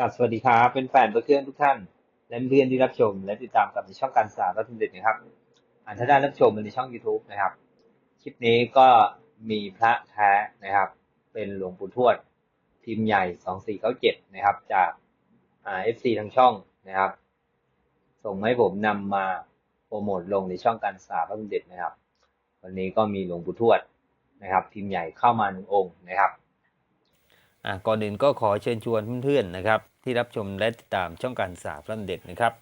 กับสวัสดีครับเป็นแฟนเครื่องทุกท่าน และเพื่อนที่รับชม และติดตามกับในช่องการศาและทุนเด็ดนะครับอ่านถ้าได้รับชมในช่อง YouTube นะครับ คลิปนี้ก็มีพระแท้นะครับ เป็นหลวงปู่ทวด พิมพ์ใหญ่2497นะครับ จากเอ่า FC ทางช่องนะครับ ส่งมาให้ผมนำมาโปรโมทลงในช่องการศาพระทุนเด็ดนะครับ วันนี้ก็มีหลวงปู่ทวดนะครับ พิมพ์ใหญ่เข้ามาหนึ่งองค์นะครับ ก่อนอื่นก็ขอเชิญชวนเพื่อนๆนะครับ ที่รับชมและติดตามช่องการศาพระเด็ดนะครับ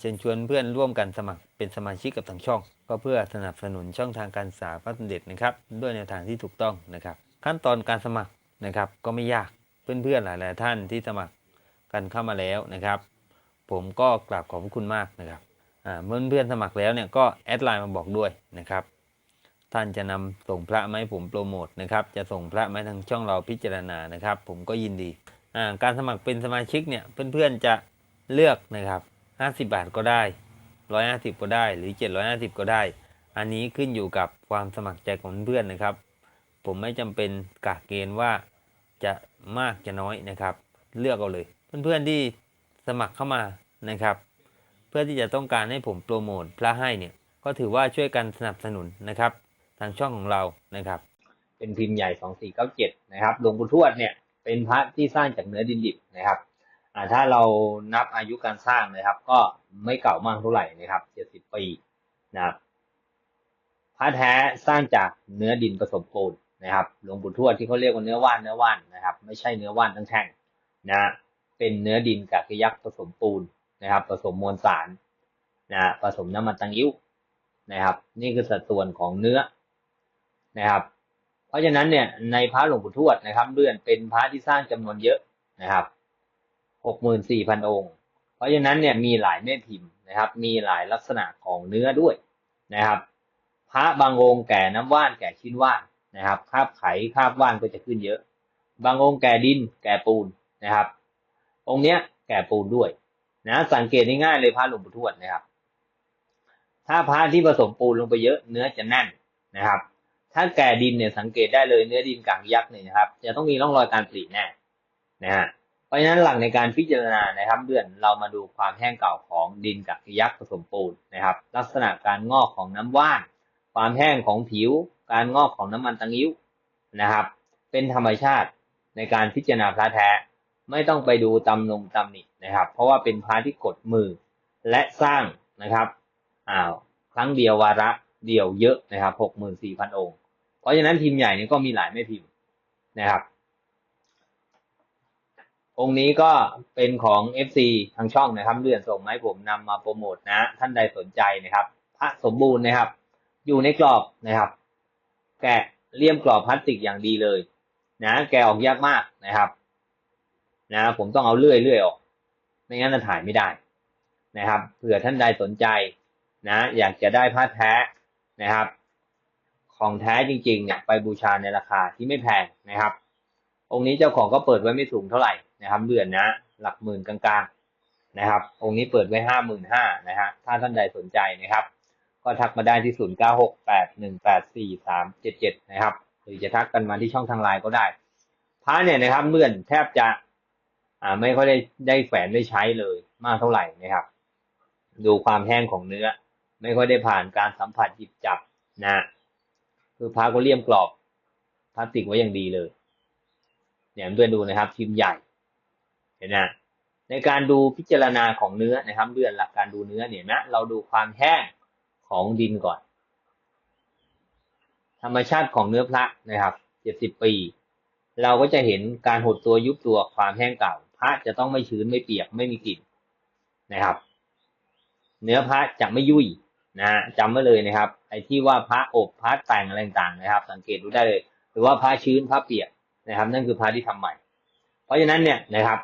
เชิญชวนเพื่อนร่วมกันสมัครเป็นสมาชิกกับทางช่อง ก็เพื่อสนับสนุนช่องทางการศาพระเด็ดนะครับ ด้วยแนวทางที่ถูกต้องนะครับ ขั้นตอนการสมัครนะครับก็ไม่ยากเพื่อนๆหลาย ๆ ท่านที่สมัครกันเข้ามาแล้วนะครับ ผมก็กราบขอบพระคุณมากนะครับเมื่อเพื่อนสมัครแล้วเนี่ยก็แอดไลน์มาบอกด้วยนะครับ ท่านจะนำส่งพระมาให้ผมโปรโมทนะครับ จะส่งพระมาให้ทางช่องเราพิจารณานะครับ ผมก็ยินดีการสมัครเป็นสมาชิกเนี่ยเพื่อนๆจะเลือกนะครับ 50 บาทก็ได้ 150 ก็ได้หรือ 750 ก็ได้ อันนี้ขึ้นอยู่กับความสมัครใจของเพื่อนนะครับ ผมไม่จำเป็นกะเกณฑ์ว่าจะมากจะน้อยนะครับ เลือกเอาเลย เพื่อนๆที่สมัครเข้ามานะครับ เพื่อที่จะต้องการให้ผมโปรโมทพระให้เนี่ยก็ถือว่าช่วยกันสนับสนุนนะครับ ทางช่องของเรานะครับ เป็นพิมพ์ใหญ่2497นะครับหลวงปู่ทวดเนี่ยเป็นพระที่สร้างจากเนื้อดินดิบนะครับถ้าเรานับอายุการสร้างนะครับ ก็ไม่เก่ามากเท่าไหร่นะครับ70ปีนะครับพระแท้สร้างจากเนื้อดินผสมปูนนะครับหลวงปู่ทวดที่เขาเรียกว่าเนื้อว่านเนื้อว่านนะครับ ไม่ใช่เนื้อว่านทั้งแท่งนะเป็นเนื้อดินกับกระยักผสมปูนนะครับ ผสมมวลสารนะผสมน้ำมันตังยิ้วนะครับ นี่คือสัดส่วนของเนื้อ นะครับ เพราะฉะนั้นเนี่ยในพระหลวงปู่ทวดนะครับเลื่อนเป็นพระที่สร้างจำนวนเยอะนะครับหกหมื่นสี่พันองค์ เพราะฉะนั้นเนี่ยมีหลายแม่พิมพ์นะครับ มีหลายลักษณะของเนื้อด้วยนะครับ พระบางองค์แก่น้ำว่านแก่ชิ้นว่านนะครับคาบไขคาบว่านก็จะขึ้นเยอะ บางองค์แก่ดินแก่ปูนนะครับ องค์เนี้ยแก่ปูนด้วยนะสังเกตง่ายๆเลยพระหลวงปู่ทวดนะครับ ถ้าพระที่ผสมปูนลงไปเยอะเนื้อจะแน่นนะครับ ถ้าแก่ดินเนี่ยสังเกตได้เลยเนื้อดินกลางยักษ์เนี่ยนะครับ จะต้องมีร่องรอยการปริแน่นะฮะเพราะฉะนั้นหลักในการพิจารณานะครับเดือนเรามาดูความแห้งเก่าของดินกับยักษ์ผสมปูนนะครับ ลักษณะการงอกของน้ำว่าน ความแห้งของผิว การงอกของน้ำมันตังยิ้วนะครับ เป็นธรรมชาติในการพิจารณาพระแท้ ไม่ต้องไปดูตำนงตำหนินะครับ เพราะว่าเป็นพระที่กดมือและสร้างนะครับอ้าวครั้งเดียววาระเดียวเยอะนะครับหกหมื่นสี่พันองค์ ราะฉะนั้นพิมใหญ่นี่ก็มีหลายแม่พิมพ์นะครับ องค์นี้ก็เป็นของ FC ทางช่องนะครับ เลื่อนส่งมาให้ผมนำมาโปรโมทนะ ท่านใดสนใจนะครับ พระสมบูรณ์นะครับ อยู่ในกรอบนะครับ แกะเลี่ยมกรอบพลาสติกอย่างดีเลย นะ แกะออกยากมากนะครับ นะ ผมต้องเอาเลื่อยเลื่อยออก ไม่งั้นจะถ่ายไม่ได้นะครับ เผื่อท่านใดสนใจนะ อยากจะได้ผ้าแท้นะครับ ของแท้จริงๆเนี่ยไปบูชาในราคาที่ไม่แพงนะครับ องค์นี้เจ้าของก็เปิดไว้ไม่สูงเท่าไหร่นะครับเดือนนะ หลักหมื่นกลางๆนะครับ องค์นี้เปิดไว้ห้าหมื่นห้านะฮะถ้าท่านใดสนใจนะครับ ก็ทักมาได้ที่ศูนย์เก้าหกแปดหนึ่งแปดสี่สามเจ็ดเจ็ดนะครับ หรือจะทักกันมาที่ช่องทางไลน์ก็ได้พระเนี่ยนะครับเลื่อนแทบจะ อ่าไม่ค่อยได้ได้แฝนได้ใช้เลยมากเท่าไหร่นะครับ ดูความแห้งของเนื้อ ไม่ค่อยได้ผ่านการสัมผัสหยิบจับนะ คือพาก็เลี่ยมกรอบพลาสติกไว้อย่างดีเลย เนี่ยเพื่อนดูนะครับพิมใหญ่ เห็นนะในการดูพิจารณาของเนื้อนะครับเดือนหลักการดูเนื้อเนี่ยนะเราดูความแห้งของดินก่อน ธรรมชาติของเนื้อพระนะครับเจ็ดสิบปี เราก็จะเห็นการหดตัวยุบตัวความแห้งเก่า พระจะต้องไม่ชื้นไม่เปียกไม่มีกลิ่นนะครับ เนื้อพระจะไม่ยุ่ย นะจำไว้เลยนะครับไอ้ที่ว่าพระอบพระแต่งอะไรต่างๆนะครับ สังเกตดูได้เลย หรือว่าพระชื้นพระเปียกนะครับ นั่นคือพระที่ทำใหม่ เพราะฉะนั้นเนี่ยนะครับ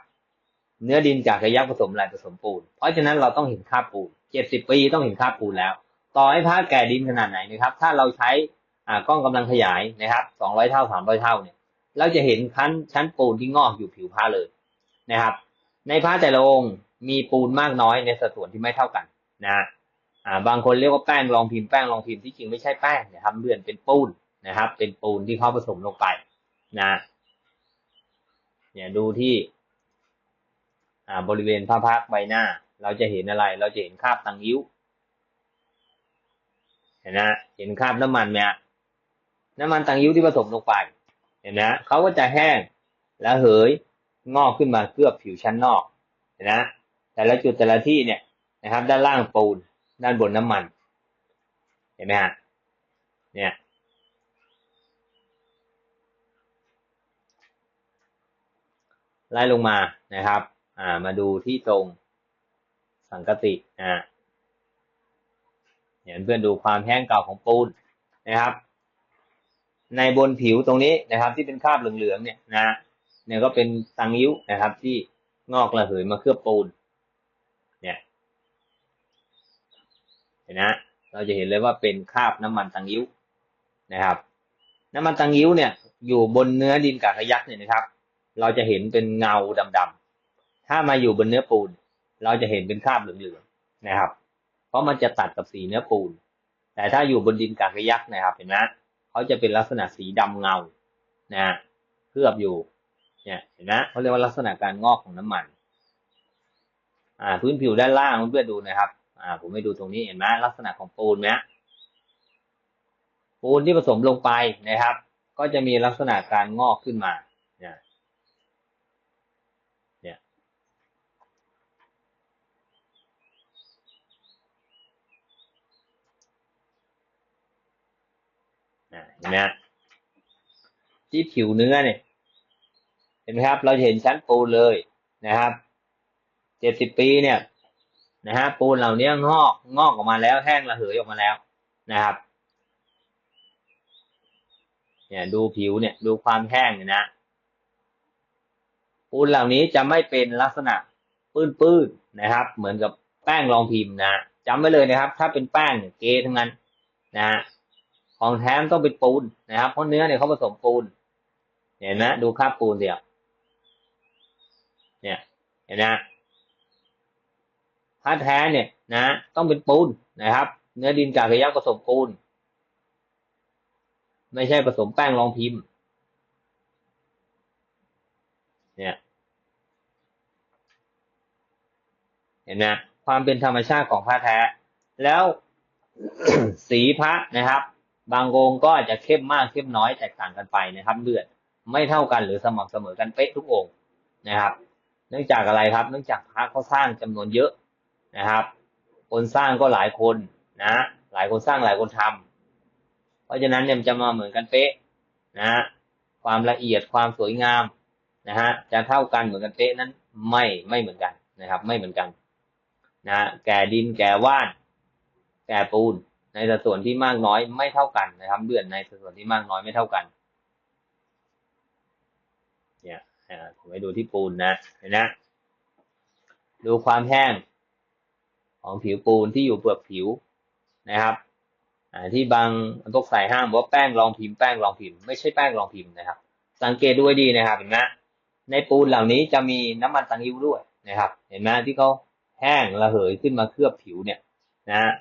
เนื้อดินจากกระยักผสมลายผสมปูน เพราะฉะนั้นเราต้องเห็นค่าปูนเจ็ดสิบปีต้องเห็นค่าปูนแล้ว ต่อให้พระแก่ดินขนาดไหนนะครับ ถ้าเราใช้อ่ากล้องกำลังขยายนะครับสองร้อยเท่าสามร้อยเท่าเนี่ยเราจะเห็นชั้นชั้นปูนที่งอกอยู่ผิวผ้าเลยนะครับ ในผ้าแต่ละองค์มีปูนมากน้อยในสัดส่วนที่ไม่เท่ากันนะ อ่าบางคนเรียกว่าแป้งรองพิมพ์แป้งรองพิมพ์ที่จริงไม่ใช่แป้งนะครับเลื่อนเป็นปูนนะครับ เป็นปูนที่เขาผสมลงไปนะเนี่ยดูที่อ่าบริเวณพระพักใบหน้า เราจะเห็นอะไร เราจะเห็นคราบตังยิ้วเห็นนะเห็นคราบน้ำมันไหมฮะน้ำมันตังยิ้วที่ผสมลงไป เห็นนะเขาก็จะแห้งแล้วเหยงอกขึ้นมาเคลือบผิวชั้นนอก เห็นนะแต่ละจุดแต่ละที่เนี่ยนะครับ ด้านล่างปูน ด้านบนน้ำมัน เห็นไหมฮะ เนี่ย ไล่ลงมานะครับ อ่า มาดูที่ตรงสังกติอ่าเห็นเพื่อนดูความแห้งเก่าของปูนนะครับ ในบนผิวตรงนี้นะครับ ที่เป็นคราบเหลืองๆเนี่ยนะ เนี่ยก็เป็นตังยิ้วนะครับ ที่งอกระเหยมาเคลือบปูน เนี่ย เห็นนะเราจะเห็นเลยว่าเป็นคราบน้ำมันตังยิ้วนะครับ น้ำมันตังยิ้วเนี่ยอยู่บนเนื้อดินกากระยักเนี่ยนะครับ เราจะเห็นเป็นเงาดำๆถ้ามาอยู่บนเนื้อปูน เราจะเห็นเป็นคราบเหลืองๆนะครับ เพราะมันจะตัดกับสีเนื้อปูน แต่ถ้าอยู่บนดินกากระยักนะครับเห็นไหมเขาจะเป็นลักษณะสีดำเงานะเคลือบอยู่เนี่ยเห็นไหมเขาเรียกว่าลักษณะการงอกของน้ำมัน อ่า พื้นผิวด้านล่างเพื่อนๆดูนะครับ อ่า ผมให้ดูตรงนี้เห็นไหมลักษณะของปูนไหมปูนที่ผสมลงไปนะครับ ก็จะมีลักษณะการงอกขึ้นมา เนี่ยเนี่ยเห็นไหมที่ผิวเนื้อเนี่ยเห็นไหมครับ เราเห็นชั้นปูนเลยนะครับ เจ็ดสิบปีเนี่ย นะฮะปูนเหล่านี้งอกงอกออกมาแล้วแห้งระเหยออกมาแล้วนะครับเนี่ยดูผิวเนี่ยดูความแห้งเนี่ยนะปูนเหล่านี้จะไม่เป็นลักษณะปื้นๆนะครับ เหมือนกับแป้งรองพิมพ์นะจำไว้เลยนะครับ ถ้าเป็นแป้งเนี่ยเกทั้งนั้นนะฮะของแท้มต้องเป็นปูนนะครับ เพราะเนื้อเนี่ยเขาผสมปูนเห็นไหมดูคราบปูนเดียวเนี่ยเห็นไห มผ้าแท้เนี่ยนะต้องเป็นปูนนะครับ เนื้อดินกากระยักผสมปูน ไม่ใช่ผสมแป้งรองพิมพ์ เนี่ยเห็นไหมความเป็นธรรมชาติของผ้าแท้ แล้วสีพระนะครับ บางองค์ก็อาจจะเข้มมากเข้มน้อยแตกต่างกันไปนะครับเลือดไม่เท่ากันหรือสม่ำเสมอกันเป๊ะทุกองค์นะครับ เนื่องจากอะไรครับ เนื่องจากพระเขาสร้างจำนวนเยอะ นะครับ คนสร้างก็หลายคนนะ หลายคนสร้างหลายคนทำเพราะฉะนั้นเนี่ยมันจะมาเหมือนกันเป๊ะนะความละเอียดความสวยงามนะฮะจะเท่ากันเหมือนกันเป๊ะนั้นไม่ไม่เหมือนกันนะครับ ไม่เหมือนกันนะแก่ดินแก่ว่าน แก่ปูน ในสัดส่วนที่มากน้อยไม่เท่ากันนะครับเดือนในสัดส่วนที่มากน้อยไม่เท่ากันเนี่ยผมไปดูที่ปูนนะเห็นนะดูความแห้ง ของผิวปูนที่อยู่เปลือกผิวนะครับที่บางพวกสายห้ามว่าแป้งรองพิมพ์แป้งรองพิมพ์ไม่ใช่แป้งรองพิมพ์นะครับ สังเกตด้วยดีนะครับเห็นไหมในปูนเหล่านี้จะมีน้ำมันตังยิ้วด้วยนะครับ เห็นไหมที่เขาแห้งระเหยขึ้นมาเคลือบผิวเนี่ยนะ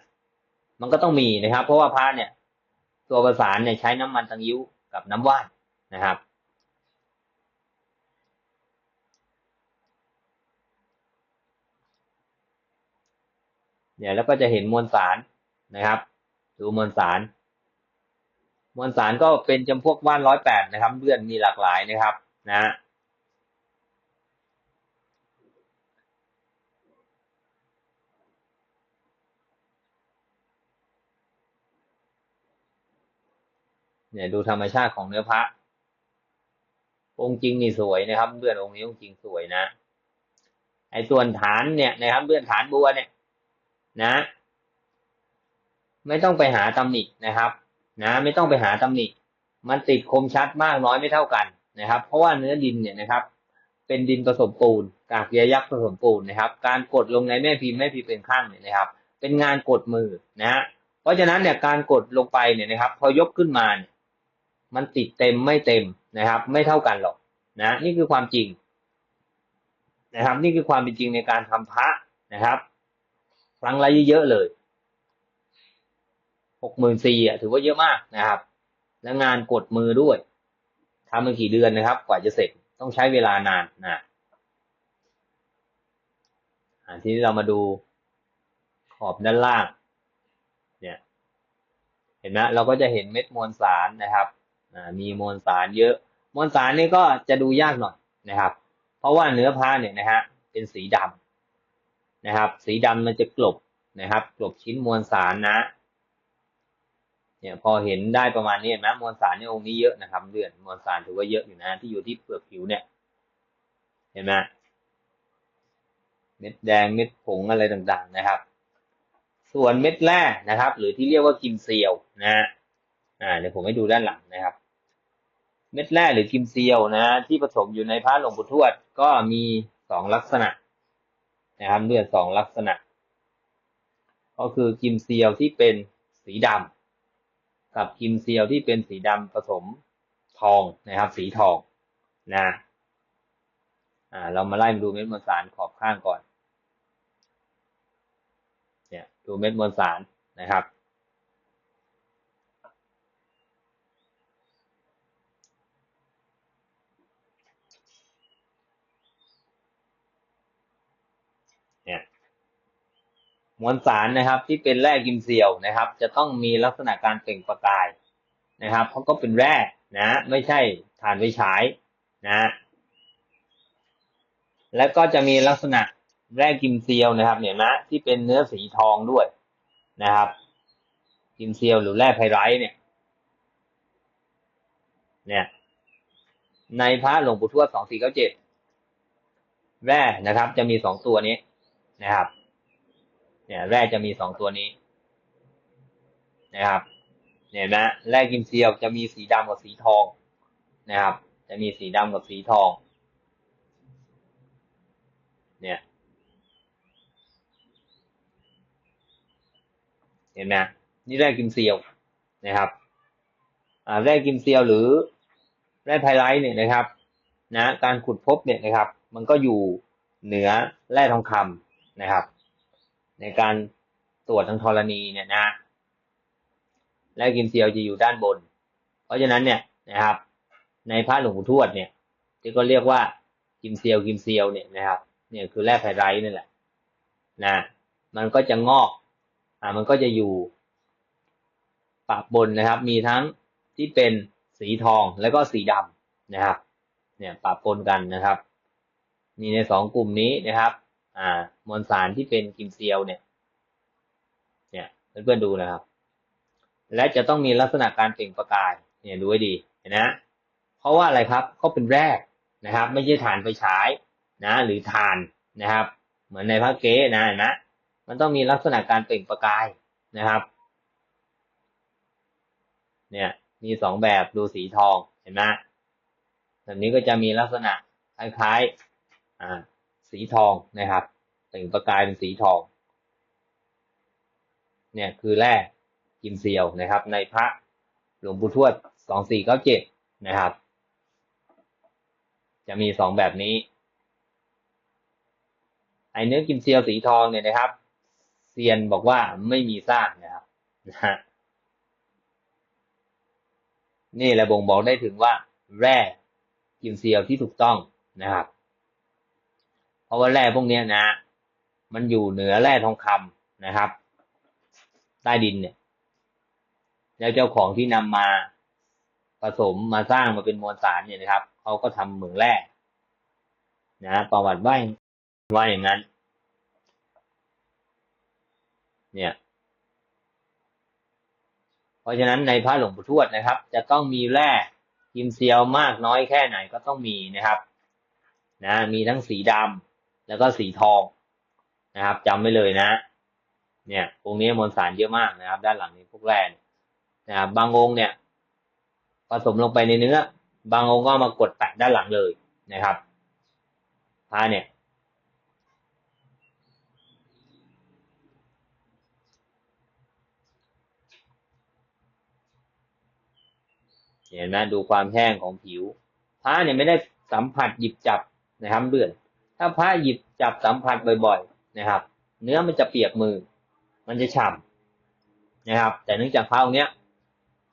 มันก็ต้องมีนะครับ เพราะว่าพระเนี่ย ตัวประสานเนี่ยใช้น้ำมันตังยิ้วกับน้ำว่านนะครับ เนี่ยแล้วก็จะเห็นมวลสารนะครับ ดูมวลสาร มวลสารก็เป็นจำพวกว่านร้อยแปดนะครับเพื่อนมีหลากหลายนะครับนะเนี่ยดูธรรมชาติของเนื้อพระ องค์จริงนี่สวยนะครับเพื่อนองค์นี้องค์จริงสวยนะ ไอ้ส่วนฐานเนี่ยนะครับเพื่อนฐานบัวเนี่ย นะ ไม่ต้องไปหาตำหนินะครับ นะ ไม่ต้องไปหาตำหนิมันติดคมชัดมากน้อยไม่เท่ากันนะครับ เพราะว่าเนื้อดินเนี่ยนะครับ เป็นดินผสมปูนกากเยยักษ์ผสมปูนนะครับ การกดลงในแม่พิมพ์แม่พิมพ์เป็นข้างเนี่ยนะครับ เป็นงานกดมือนะฮะเพราะฉะนั้นเนี่ยการกดลงไปเนี่ยนะครับ พอยกขึ้นมาเนี่ยมันติดเต็มไม่เต็มนะครับ ไม่เท่ากันหรอกนะนี่คือความจริงนะครับ นี่คือความเป็นจริงในการทำพระนะครับ ครั้งละเยอะๆเลยหกหมื่นสี่อะถือว่าเยอะมากนะครับ แล้วงานกดมือด้วยทำมากี่เดือนนะครับ กว่าจะเสร็จต้องใช้เวลานานนะทีนี้เรามาดูขอบด้านล่าง เนี่ย เห็นไหมเราก็จะเห็นเม็ดมวลสารนะครับมีมวลสารเยอะ มวลสารนี่ก็จะดูยากหน่อยนะครับ เพราะว่าเนื้อผ้าเนี่ยนะฮะเป็นสีดำ นะครับ สีดำมันจะกลบนะครับกลบชิ้นมวลสารนะเนี่ยพอเห็นได้ประมาณนี้เห็นไหมมวลสารในองค์นี้เยอะนะครับเลือดมวลสารถือว่าเยอะอยู่นะ ที่อยู่ที่เปลือกผิวเนี่ย เห็นไหมเม็ดแดงเม็ดผงอะไรต่างๆนะครับ ส่วนเม็ดแร่นะครับ หรือที่เรียกว่ากิมเซียวนะฮะอ่าเดี๋ยวผมให้ดูด้านหลังนะครับ เม็ดแร่หรือกิมเซียวนะ ที่ผสมอยู่ในพระหลวงปู่ทวดก็มีสองลักษณะ นะครับเลือดสองลักษณะ ก็คือกิมเซียวที่เป็นสีดำกับกิมเซียวที่เป็นสีดำผสมทองนะครับ สีทองนะอ่าเรามาไล่มาดูเม็ดมวลสารขอบข้างก่อนเนี่ยดูเม็ดมวลสารนะครับ เนี่ย มวลสารนะครับ ที่เป็นแร่กิมเซียวนะครับ จะต้องมีลักษณะการเปล่งประกายนะครับเพราะก็เป็นแร่นะไม่ใช่ถ่านไฟฉายนะแล้วก็จะมีลักษณะแร่กิมเซียวนะครับเนี่ยนะที่เป็นเนื้อสีทองด้วยนะครับ กิมเซียวหรือแร่ไพไรท์เนี่ยเนี่ยในพระหลวงปู่ทวดสองสี่เก้าเจ็ดแร่นะครับ จะมีสองตัวนี้นะครับ เนี่ยแร่จะมีสองตัวนี้นะครับเนี่ยนะแร่กิมเซียวจะมีสีดำกับสีทองนะครับ จะมีสีดำกับสีทอง เนี่ยเห็นไหมนี่แร่กิมเซียวนะครับอ่าแร่กิมเซียวหรือแร่ไพไลท์เนี่ยนะครับนะการขุดพบเนี่ยนะครับ มันก็อยู่เหนือแร่ทองคำนะครับ ในการตรวจทางธรณีเนี่ยนะแร่กิมเซียวจะอยู่ด้านบน เพราะฉะนั้นเนี่ยนะครับ ในพระหลวงปู่ทวดเนี่ย ที่ก็เรียกว่ากิมเซียวกิมเซียวเนี่ยนะครับ เนี่ยคือแร่ไพไรท์นั่แหละนะมันก็จะงอก อ่ามันก็จะอยู่ปากบนนะครับ มีทั้งที่เป็นสีทองแล้วก็สีดำนะครับ เนี่ยปะปนกันนะครับ มีในสองกลุ่มนี้นะครับ อ่ามวลสารที่เป็นกิมเซียวเนี่ย เนี่ยเพื่อนๆดูนะครับ และจะต้องมีลักษณะการเปล่งประกาย เนี่ยดูให้ดีเห็นนะเพราะว่าอะไรครับเขาเป็นแร่นะครับ ไม่ใช่ฐานไฟฉายนะ หรือฐานนะครับ เหมือนในพระเก๊นะเห็นไหมมันต้องมีลักษณะการเปล่งประกายนะครับ เนี่ยมีสองแบบดูสีทองเห็นไหมแบบนี้ก็จะมีลักษณะคล้ายๆอ่า สีทองนะครับเปล่งประกายเป็นสีทอง เนี่ยคือแร่กิมเซียวนะครับ ในพระหลวงปู่ทวดสองสี่เก้าเจ็ดนะครับ จะมีสองแบบนี้ ไอเนื้อกิมเซียวสีทองเนี่ยนะครับเซียนบอกว่าไม่มีซากนะครับนะฮะนี่แหละบ่งบอกได้ถึงว่า แร่กิมเซียวที่ถูกต้องนะครับ ราะว่าแร่พวกนี้นะ มันอยู่เหนือแร่ทองคำนะครับ ใต้ดินเนี่ย แล้วเจ้าของที่นำมาผสมมาสร้างมาเป็นมวลสารเนี่ยนะครับเขาก็ทำเหมืองแร่นะประวัติว่าว่าอย่างนั้น เนี่ย เพราะฉะนั้นในพระหลวงปู่ทวดนะครับ จะต้องมีแร่กิมเซียวมากน้อยแค่ไหนก็ต้องมีนะครับ นะ มีทั้งสีดำ แล้วก็สีทองนะครับจำไว้เลยนะ เนี่ยองค์นี้มวลสารเยอะมากนะครับ ด้านหลังนี้พวกแร่นะครับบางองค์เนี่ยผสมลงไปในเนื้อ บางองค์ก็มากดแปะด้านหลังเลยนะครับผ้าเนี่ยเห็นไหมดูความแห้งของผิวผ้าเนี่ยไม่ได้สัมผัสหยิบจับนะครับเบื่อน ถ้าผ้าหยิบจับสัมผัสบ่อย ๆ นะครับ เนื้อมันจะเปียกมือ มันจะฉ่ำนะครับ แต่เนื่องจากผ้าตรงเนี้ย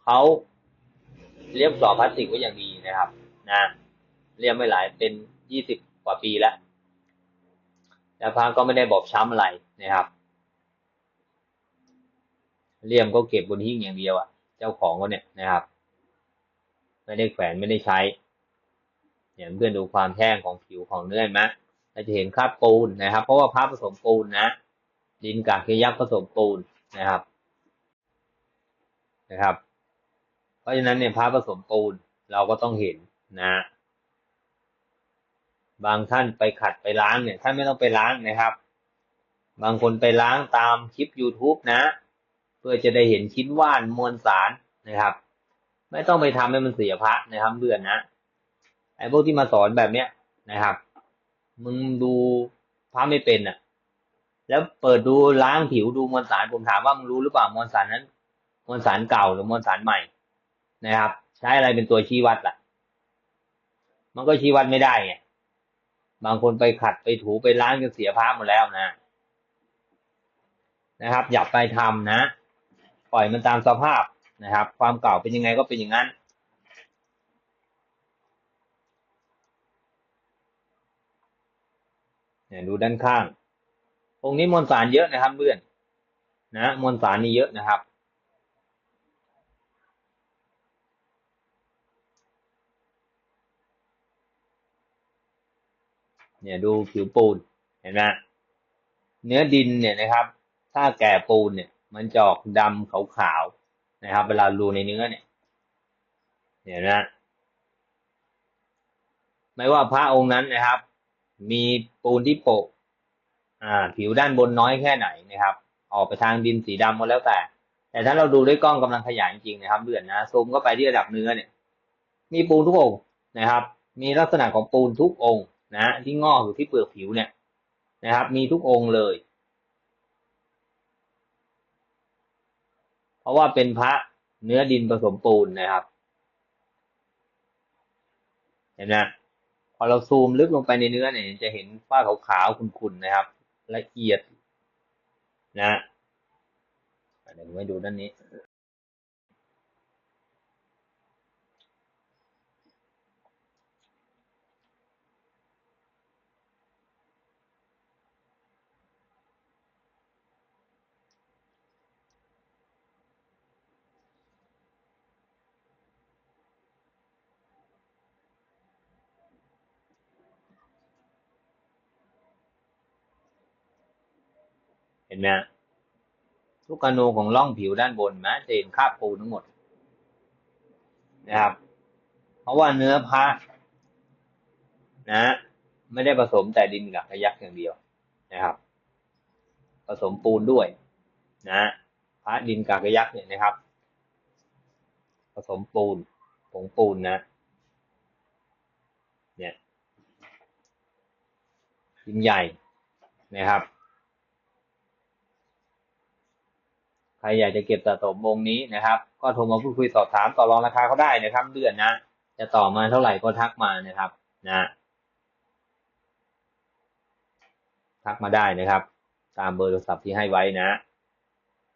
เขาเรียบกรอพลาสติกไว้อย่างดีนะครับนะเรียบไม่หลายเป็นยี่สิบกว่าปีแล้วแล้วพระก็ไม่ได้บอบช้ำอะไรนะครับ เลี่ยมก็เก็บบนหิ้งอย่างเดียวอะ เจ้าของก็เนี่ยนะครับ ไม่ได้แขวนไม่ได้ใช้เนี่ยเพื่อนดูความแห้งของผิวของเนื้อเห็นไหม เราจะเห็นคราบปูนนะครับ เพราะว่าพระผสมปูนนะ ดินกากเคยักผสมปูนนะครับนะครับ เพราะฉะนั้นเนี่ยพระผสมปูนเราก็ต้องเห็นนะ บางท่านไปขัดไปล้างเนี่ยท่านไม่ต้องไปล้างนะครับ บางคนไปล้างตามคลิป YouTube นะ เพื่อจะได้เห็นชิ้นว่านมวลสารนะครับ ไม่ต้องไปทำให้มันเสียพระนะครับเบื่อนนะไอ้พวกที่มาสอนแบบเนี้ยนะครับ มึงดูพระไม่เป็นอะ แล้วเปิดดูล้างผิวดูมวลสารผมถามว่ามึงรู้หรือเปล่ามวลสารนั้น มวลสารเก่าหรือมวลสารใหม่ นะครับ ใช้อะไรเป็นตัวชี้วัดล่ะ มันก็ชี้วัดไม่ได้ไงบางคนไปขัดไปถูไปล้างจนเสียพระหมดแล้วนะ นะครับ อย่าไปทำนะ ปล่อยมันตามสภาพนะครับ ความเก่าเป็นยังไงก็เป็นอย่างนั้น เนี่ยดูด้านข้าง องค์นี้มวลสารเยอะนะครับเพื่อนนะมวลสารนี่เยอะนะครับ เนี่ยดูผิวปูนเห็นไหมเนื้อดินเนี่ยนะครับ ถ้าแก่ปูนเนี่ยมันจะออกดำขาวๆนะครับ เวลารูในเนื้อเนี่ยเห็นไหมไม่ว่าพระองค์นั้นนะครับ มีปูนที่โปะอ่า ผิวด้านบนน้อยแค่ไหนนะครับ ออกไปทางดินสีดำก็แล้วแต่ แต่ถ้าเราดูด้วยกล้องกำลังขยายจริงนะครับเดือนนะซูมเข้าไปที่ระดับเนื้อเนี่ย มีปูนทุกองนะครับ มีลักษณะของปูนทุกองนะที่งอกอยู่ที่เปลือกผิวเนี่ยนะครับ มีทุกองเลย เพราะว่าเป็นพระเนื้อดินผสมปูนนะครับ เห็นไหม พอเราซูมลึกลงไปในเนื้อเนี่ยจะเห็นฝ้าขาวๆขุ่นๆนะครับ ละเอียดนะเดี๋ยวผมให้ดูด้านนี้ เห็นไหมทุกอนูของร่องผิวด้านบนนะจะเห็นคราบปูนทั้งหมดนะครับ เพราะว่าเนื้อพระนะ ไม่ได้ผสมแต่ดินกับขยักอย่างเดียวนะครับ ผสมปูนด้วย นะพระดินกากยักษ์เนี่ยนะครับ ผสมปูนผงปูนนะ เนี่ยดินใหญ่นะครับ ใครอยากจะเก็บสะสมวงนี้นะครับ ก็โทรมาพูดคุยสอบถามต่อรองราคาเขาได้นะครับ เดือนนะ จะต่อมาเท่าไหร่ก็ทักมานะครับนะทักมาได้นะครับ ตามเบอร์โทรศัพท์ที่ให้ไว้นะ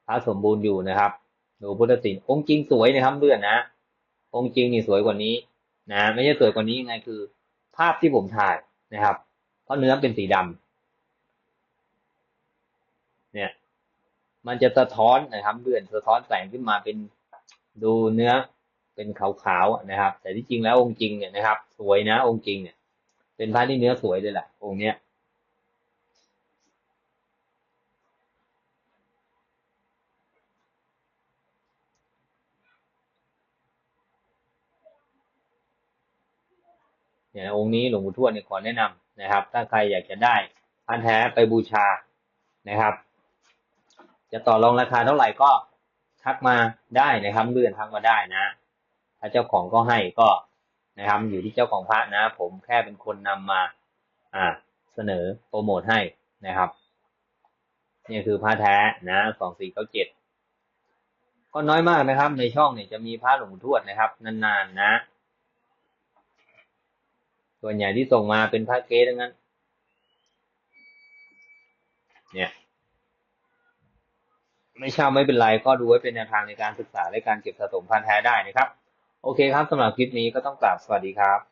พระสมบูรณ์อยู่นะครับดูพุทธศิลป์องค์จริงสวยนะครับเดือนนะ องค์จริงนี่สวยกว่านี้นะไม่ใช่สวยกว่านี้ยังไงคือ ภาพที่ผมถ่ายนะครับ เพราะเนื้อเป็นสีดำเนี่ย มันจะสะท้อนนะครับเดือนสะท้อนแสงขึ้นมาเป็นดูเนื้อเป็นขาวๆนะครับ แต่ที่จริงแล้วองค์จริงเนี่ยนะครับ สวยนะ องค์จริงเนี่ย เป็นพระที่เนื้อสวยเลยแหละองค์เนี้ยเนี่ยองค์นี้หลวงปู่ทวดเนี่ยขอแนะนำนะครับ ถ้าใครอยากจะได้พันแท้ไปบูชานะครับ จะต่อรองราคาเท่าไหร่ก็ทักมาได้นะครับเลื่อนทักมาได้นะ ถ้าเจ้าของก็ให้ก็นะครับอยู่ที่เจ้าของพระนะ ผมแค่เป็นคนนำมาอ่าเสนอโปรโมทให้นะครับนี่คือพระแท้นะสองสี่เก้าเจ็ดก็น้อยมากนะครับ ในช่องเนี่ยจะมีพระหลวงทวดนะครับ นานๆนะ ส่วนใหญ่ที่ส่งมาเป็นพระเก๊ทั้งนั้น เนี่ย ไม่เช่าไม่เป็นไรก็ดูไว้เป็นแนวทางในการศึกษาและการเก็บสะสมพันธุ์แท้ได้นะครับ โอเคครับสำหรับคลิปนี้ก็ต้องกราบสวัสดีครับ